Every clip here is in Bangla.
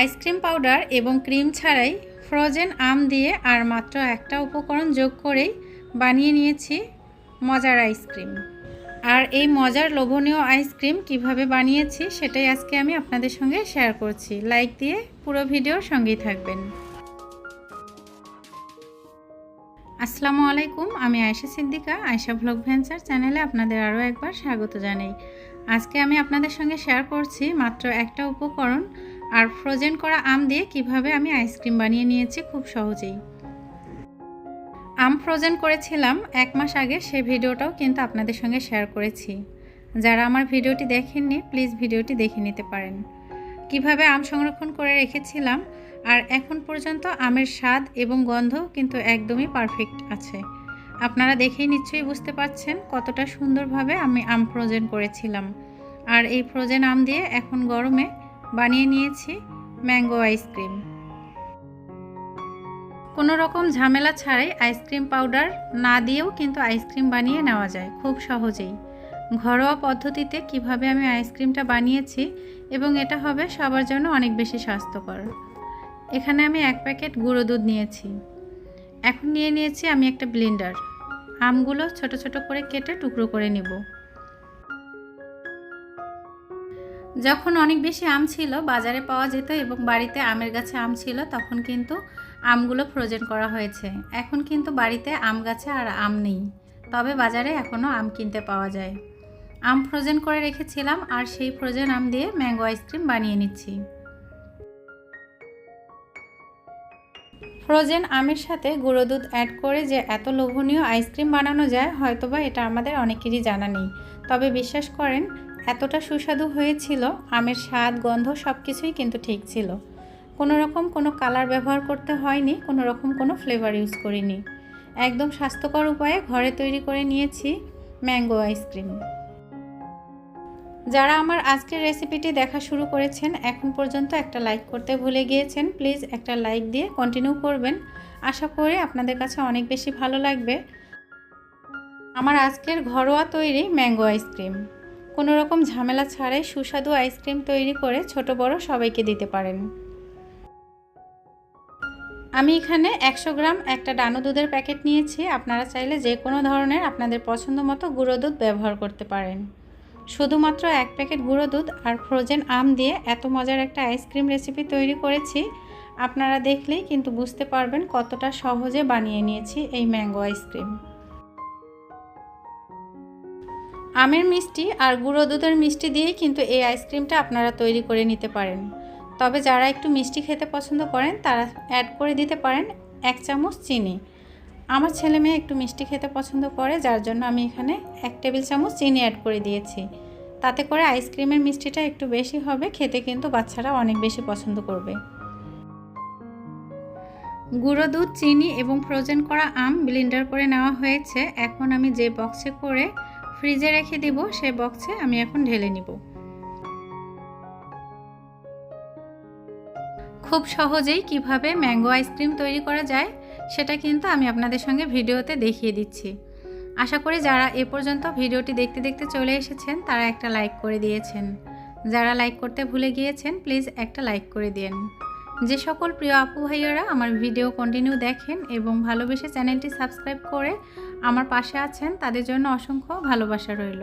আইসক্রিম পাউডার এবং ক্রিম ছাড়াই ফ্রোজেন আম দিয়ে আর মাত্র একটা উপকরণ যোগ করেই বানিয়ে নিয়েছি মজার আইসক্রিম। আর এই মজার লোভনীয় আইসক্রিম কীভাবে বানিয়েছি সেটাই আজকে আমি আপনাদের সঙ্গে শেয়ার করছি। লাইক দিয়ে পুরো ভিডিওর সঙ্গেই থাকবেন। আসসালামু আলাইকুম, আমি আয়েশা সিদ্দিকা, আয়েশা ভ্লগ ভেঞ্চার চ্যানেলে আপনাদের আরও একবার স্বাগত জানাই। আজকে আমি আপনাদের সঙ্গে শেয়ার করছি মাত্র একটা উপকরণ আর ফ্রোজেন করা আম দিয়ে কীভাবে আমি আইসক্রিম বানিয়ে নিয়েছি খুব সহজেই। আম ফ্রোজেন করেছিলাম এক মাস আগে, সে ভিডিওটাও কিন্তু আপনাদের সঙ্গে শেয়ার করেছি। যারা আমার ভিডিওটি দেখেননি প্লিজ ভিডিওটি দেখে নিতে পারেন। কীভাবে আম সংরক্ষণ করে রেখেছিলাম, আর এখন পর্যন্ত আমের স্বাদ এবং গন্ধ কিন্তু একদমই পারফেক্ট আছে। আপনারা দেখেই নিশ্চয়ই বুঝতে পারছেন কতটা সুন্দরভাবে আমি আম ফ্রোজেন করেছিলাম। আর এই ফ্রোজেন আম দিয়ে এখন গরমে বানিয়ে নিয়েছি ম্যাঙ্গো আইসক্রিম। কোনো রকম ঝামেলা ছাড়াই আইসক্রিম পাউডার না দিয়েও কিন্তু আইসক্রিম বানিয়ে নেওয়া যায় খুব সহজেই। ঘরোয়া পদ্ধতিতে কীভাবে আমি আইসক্রিমটা বানিয়েছি এবং এটা হবে সবার জন্য অনেক বেশি স্বাস্থ্যকর। এখানে আমি এক প্যাকেট গুঁড়ো দুধ নিয়েছি। এখন নিয়ে নিয়েছি আমি একটা ব্লেন্ডার। আমগুলো ছোট ছোট করে কেটে টুকরো করে নেব। যখন অনেক বেশি আম ছিল, বাজারে পাওয়া যেত এবং বাড়িতে আমের গাছে আম ছিল, তখন কিন্তু আমগুলো ফ্রোজেন করা হয়েছে। এখন কিন্তু বাড়িতে আম গাছে আর আম নেই। তবে বাজারে এখনও আম কিনতে পাওয়া যায়। আম ফ্রোজেন করে রেখেছিলাম আর সেই ফ্রোজেন আম দিয়ে ম্যাঙ্গো আইসক্রিম বানিয়ে নিচ্ছি। ফ্রোজেন আমের সাথে গুঁড়ো দুধ অ্যাড করে যে এত লোভনীয় আইসক্রিম বানানো যায়, হয়তোবা এটা আমাদের অনেকেরই জানা নেই। তবে বিশ্বাস করেন, এতটা সুস্বাদু হয়েছিল, আমের স্বাদ, গন্ধ সব কিছুই কিন্তু ঠিক ছিল। কোনো রকম কোনো কালার ব্যবহার করতে হয়নি, কোনো রকম কোনো ফ্লেভার ইউজ করিনি। একদম স্বাস্থ্যকর উপায়ে ঘরে তৈরি করে নিয়েছি ম্যাঙ্গো আইসক্রিম যারা আমার আজকের রেসিপিটি দেখা শুরু করেছেন, এখন পর্যন্ত একটা লাইক করতে ভুলে গিয়েছেন, প্লিজ একটা লাইক দিয়ে কন্টিনিউ করবেন। আশা করি আপনাদের কাছে অনেক বেশি ভালো লাগবে। আমার আজকের ঘরোয়া তৈরি ম্যাঙ্গো আইসক্রিম কোনো রকম ঝামেলা ছাড়াই সুস্বাদু আইসক্রিম তৈরি করে ছোট বড় সবাইকে দিতে পারেন। আমি এখানে একশো গ্রাম একটা ডানো দুধের প্যাকেট নিয়েছি। আপনারা চাইলে যে কোনো ধরনের আপনাদের পছন্দ মতো গুঁড়ো দুধ ব্যবহার করতে পারেন। শুধুমাত্র এক প্যাকেট গুঁড়ো দুধ আর ফ্রোজেন আম দিয়ে এত মজার একটা আইসক্রিম রেসিপি তৈরি করেছি, আপনারা দেখলেই কিন্তু বুঝতে পারবেন কতটা সহজে বানিয়ে নিয়েছি এই ম্যাঙ্গো আইসক্রিম। আমের মিষ্টি আর গুঁড়ো দুধের মিষ্টি দিয়েই কিন্তু এই আইসক্রিমটা আপনারা তৈরি করে নিতে পারেন। তবে যারা একটু মিষ্টি খেতে পছন্দ করেন, তারা অ্যাড করে দিতে পারেন এক চামচ চিনি। আমার ছেলে মেয়ে একটু মিষ্টি খেতে পছন্দ করে, যার জন্য আমি এখানে এক টেবিল চামচ চিনি অ্যাড করে দিয়েছি। তাতে করে আইসক্রিমের মিষ্টিটা একটু বেশি হবে, খেতে কিন্তু বাচ্চারা অনেক বেশি পছন্দ করবে। গুঁড়ো দুধ, চিনি এবং ফ্রোজেন করা আম ব্লেন্ডার করে নেওয়া হয়েছে। এখন আমি যে বক্সে করে ফ্রিজে রেখে দিব, সে বক্সে আমি এখন ঢেলে নিব। খুব সহজেই কীভাবে ম্যাঙ্গো আইসক্রিম তৈরি করা যায় সেটা কিন্তু আমি আপনাদের সঙ্গে ভিডিওতে দেখিয়ে দিচ্ছি। আশা করি যারা এ পর্যন্ত ভিডিওটি দেখতে দেখতে চলে এসেছেন, তারা একটা লাইক করে দিয়েছেন। যারা লাইক করতে ভুলে গিয়েছেন, প্লিজ একটা লাইক করে দিন যে সকল প্রিয় আপু ভাইয়ারা আমার ভিডিও কন্টিনিউ দেখেন এবং ভালোবেসে চ্যানেলটি সাবস্ক্রাইব করে আমার পাশে আছেন, তাদের জন্য অসংখ্য ভালোবাসা রইল।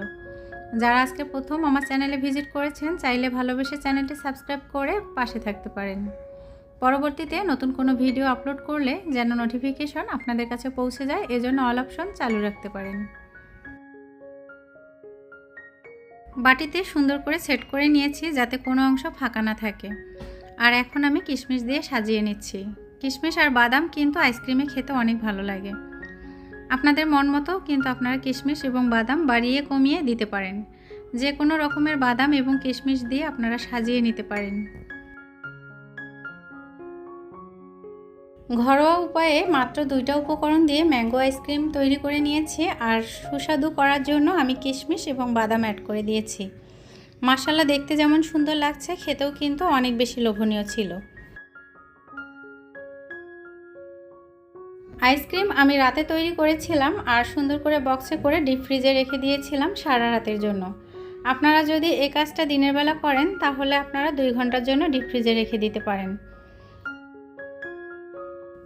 যারা আজকে প্রথম আমার চ্যানেলে ভিজিট করেছেন, চাইলে ভালোবেসে চ্যানেলটি সাবস্ক্রাইব করে পাশে থাকতে পারেন। পরবর্তীতে নতুন কোনো ভিডিও আপলোড করলে যেন নোটিফিকেশন আপনাদের কাছে পৌঁছে যায়, এজন্য অল অপশন চালু রাখতে পারেন। বাটিতে সুন্দর করে সেট করে নিয়েছি যাতে কোনো অংশ ফাঁকা না থাকে। আর এখন আমি কিশমিশ দিয়ে সাজিয়ে নিচ্ছি। কিশমিশ আর বাদাম কিন্তু আইসক্রিমে খেতে অনেক ভালো লাগে। আপনাদের মন মতো কিন্তু আপনারা কিশমিশ এবং বাদাম বাড়িয়ে কমিয়ে দিতে পারেন। যে কোনো রকমের বাদাম এবং কিশমিশ দিয়ে আপনারা সাজিয়ে নিতে পারেন। ঘরোয়া উপায়ে মাত্র দুইটা উপকরণ দিয়ে ম্যাঙ্গো আইসক্রিম তৈরি করে নিয়েছি আর সুস্বাদু করার জন্য আমি কিশমিশ এবং বাদাম অ্যাড করে দিয়েছি। মাসালা দেখতে যেমন সুন্দর লাগছে, খেতেও কিন্তু অনেক বেশি লোভনীয় ছিল। আইসক্রিম আমি রাতে তৈরি করেছিলাম আর সুন্দর করে বক্সে করে ডিপ ফ্রিজে রেখে দিয়েছিলাম সারা রাতের জন্য। আপনারা যদি এ কাজটা দিনের বেলা করেন, তাহলে আপনারা দুই ঘণ্টার জন্য ডিপ ফ্রিজে রেখে দিতে পারেন।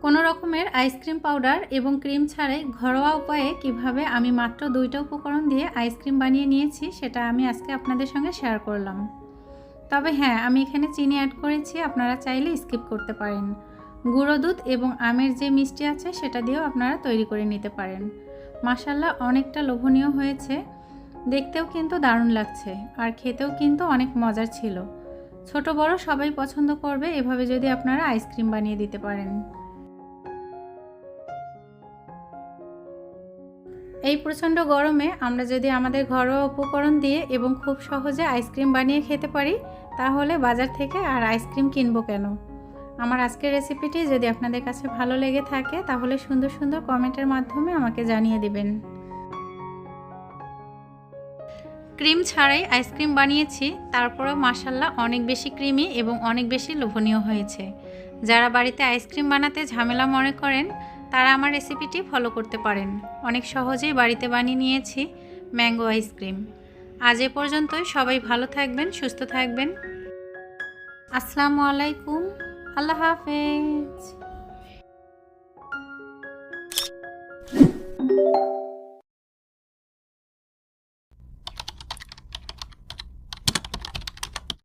কোনো রকমের আইসক্রিম পাউডার এবং ক্রিম ছাড়াই ঘরোয়া উপায়ে কীভাবে আমি মাত্র দুইটা উপকরণ দিয়ে আইসক্রিম বানিয়ে নিয়েছি সেটা আমি আজকে আপনাদের সঙ্গে শেয়ার করলাম। তবে হ্যাঁ আমি এখানে চিনি অ্যাড করেছি, আপনারা চাইলে স্কিপ করতে পারেন। গুঁড়ো দুধ এবং আমের যে মিষ্টি আছে সেটা দিয়েও আপনারা তৈরি করে নিতে পারেন। মাসাল্লাহ অনেকটা লোভনীয় হয়েছে। দেখতেও কিন্তু দারুণ লাগছে আর খেতেও কিন্তু অনেক মজার ছিল। ছোট বড় সবাই পছন্দ করবে, এভাবে যদি আপনারা আইসক্রিম বানিয়ে দিতে পারেন। এই প্রচণ্ড গরমে আমরা যদি আমাদের ঘরোয়া উপকরণ দিয়ে এবং খুব সহজে আইসক্রিম বানিয়ে খেতে পারি, তাহলে বাজার থেকে আর আইসক্রিম কিনবো কেন? আমার আজকের রেসিপিটি যদি আপনাদের কাছে ভালো লেগে থাকে, তাহলে সুন্দর সুন্দর কমেন্টের মাধ্যমে আমাকে জানিয়ে দিবেন। ক্রিম ছাড়াই আইসক্রিম বানিয়েছি, তারপরেও মাসাল্লাহ অনেক বেশি ক্রিমি এবং অনেক বেশি লোভনীয় হয়েছে। যারা বাড়িতে আইসক্রিম বানাতে ঝামেলা মনে করেন তারা আমার রেসিপিটি ফলো করতে পারেন। অনেক সহজেই বাড়িতে বানিয়ে নিয়েছি ম্যাঙ্গো আইসক্রিম আজ এ পর্যন্তই। সবাই ভালো থাকবেন, সুস্থ থাকবেন। আসসালামু আলাইকুম। আল্লাহ হাফেজ।